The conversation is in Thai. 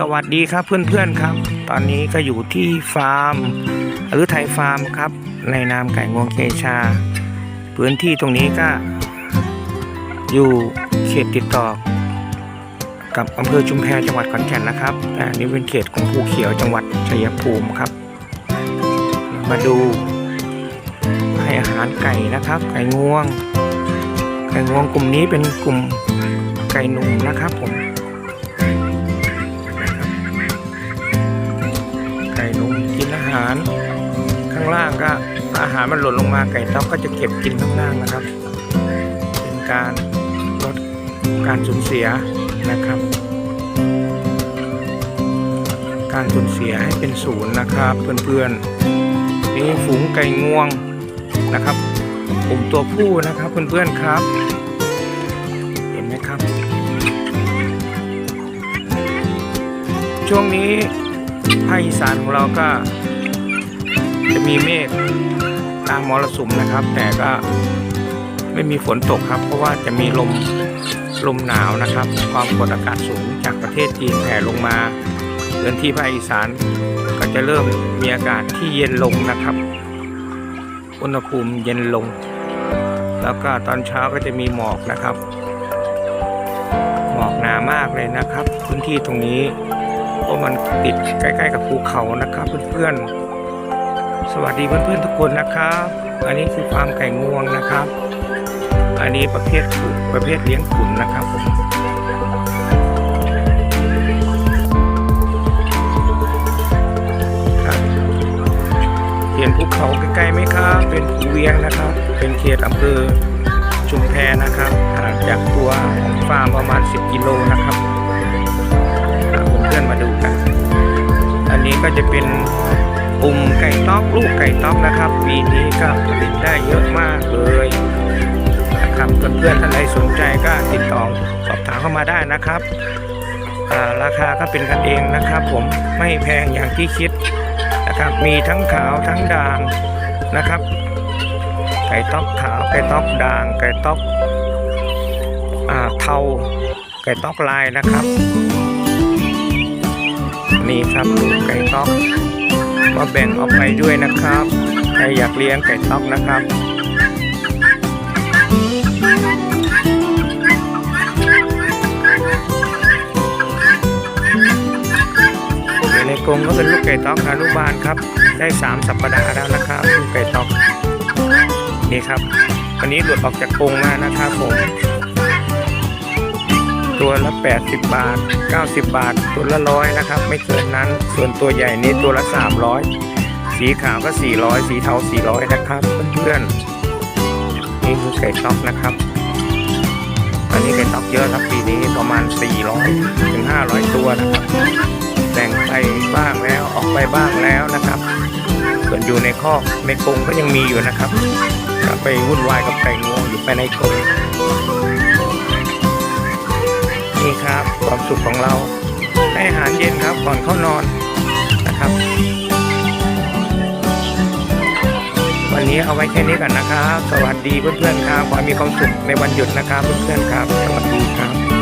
สวัสดีครับเพื่อนๆครับ ตอนนี้ก็อยู่ที่ฟาร์ม หรือไทยฟาร์มครับ ในนามไก่งวงเคชา พื้นที่ตรงนี้ก็ อยู่เขตติดต่อ กับอำเภอชุมแพจังหวัดขอนแก่นนะครับแต่นนี้เป็นเขตของภูเขียวจังหวัดชัยภูมิครับ มาดูให้อาหารไก่นะครับ ไก่งวง ไก่งวงกลุ่มนี้เป็นกลุ่มไก่หนุ่มนะครับผมางล่างก็อาหารมันหล่นลงมาไก่ต๊อกก็จะเก็บกินข้างล่างนะครับ เป็นการลดการสูญเสียนะครับ การสูญเสียให้เป็นศูนย์นะครับ เพื่อนๆนี่ฝูงไก่งวงนะครับกลุ่มตัวผู้นะครับเพื่อนๆครับ เห็นไหมครับ ช่วงนี้ภาคอีสานของเราก็ จะมีเมฆตามมรสุมนะครับ แต่ก็ไม่มีฝนตกครับ เพราะว่าจะมีลมลมหนาวนะครับ ความกดอากาศสูงจากประเทศจีนแผ่ลงมาพื้นที่ภาคอีสานก็จะเริ่มมีอากาศที่เย็นลงนะครับ อุณหภูมิเย็นลง แล้วก็ตอนเช้าก็จะมีหมอกนะครับ หมอกหนามากเลยนะครับ พื้นที่ตรงนี้เพราะมันติดใกล้ ๆ กับภูเขานะครับเพื่อนๆ สวัสดีเพื่อนๆทุกคนนะครับ อันนี้คือฟาร์มไก่งวงนะครับ อันนี้ประเภทขุนประเภทเลี้ยงขุนนะครับผมเห็นภูเขาใกล้ๆไหมครับ เป็นภูเวียงนะครับ เป็นเขตอำเภอชุมแพนะครับห่างจากตัวของฟาร์มประมาณ 10 กิโลนะครับอ่าเพื่อนมาดูกัน อันนี้ก็จะเป็น ปุ่มไก่ต๊อกลูกไก่ต๊อกนะครับ ปีนี้ก็ผลิตได้เยอะมากเลยนะครับเพื่อนๆท่านใดสนใจก็ติดต่อสอบถามเข้ามาได้นะครับราคาก็เป็นกันเองนะครับ ผมไม่แพงอย่างที่คิดนะครับมีทั้งขาวทั้งด่างนะครับ ไก่ต๊อกขาวไก่ต๊อกด่าง ไก่ต๊อกอ่าเทาไก่ต๊อกลายนะครับ นี่ครับลูไก่ต๊อก มาแบ่งเอาไปด้วยนะครับ ใครอยากเลี้ยงไก่ต๊อกนะครับในกรงก็เป็นลูกไก่ต๊อกอนุบาลครับ ได้สามสัปดาห์แล้วนะครับลูกไก่ต๊อกนี่ครับวันนี้หลุดออกจากกรงมานะครับผม ตัวละ 80 บาท 90 บาท ตัวละร้อยนะครับ ไม่เกินนั้น ส่วนตัวใหญ่นี้ตัวละ 300 สีขาวก็ 400 สีเทา 400 นะครับ เพื่อนๆ นี่คือไก่ต๊อกนะครับ อันนี้ไก่ต๊อกเยอะครับปีนี้ประมาณ 400 ถึง 500 ตัวนะครับ แต่งไปบ้างแล้ว ออกไปบ้างแล้วนะครับ ส่วนอยู่ในคอกในกรงก็ยังมีอยู่นะครับ ไปวุ่นวายกับไก่งวงอยู่ไปในกรง ความสุขของเราให้อาหารเย็นครับก่อนเข้านอนนะครับ วันนี้เอาไว้แค่นี้ก่อนนะครับ สวัสดีเพื่อนๆครับขอให้มีความสุขในวันหยุดนะครับเพื่อนๆครับสวัสดีครับ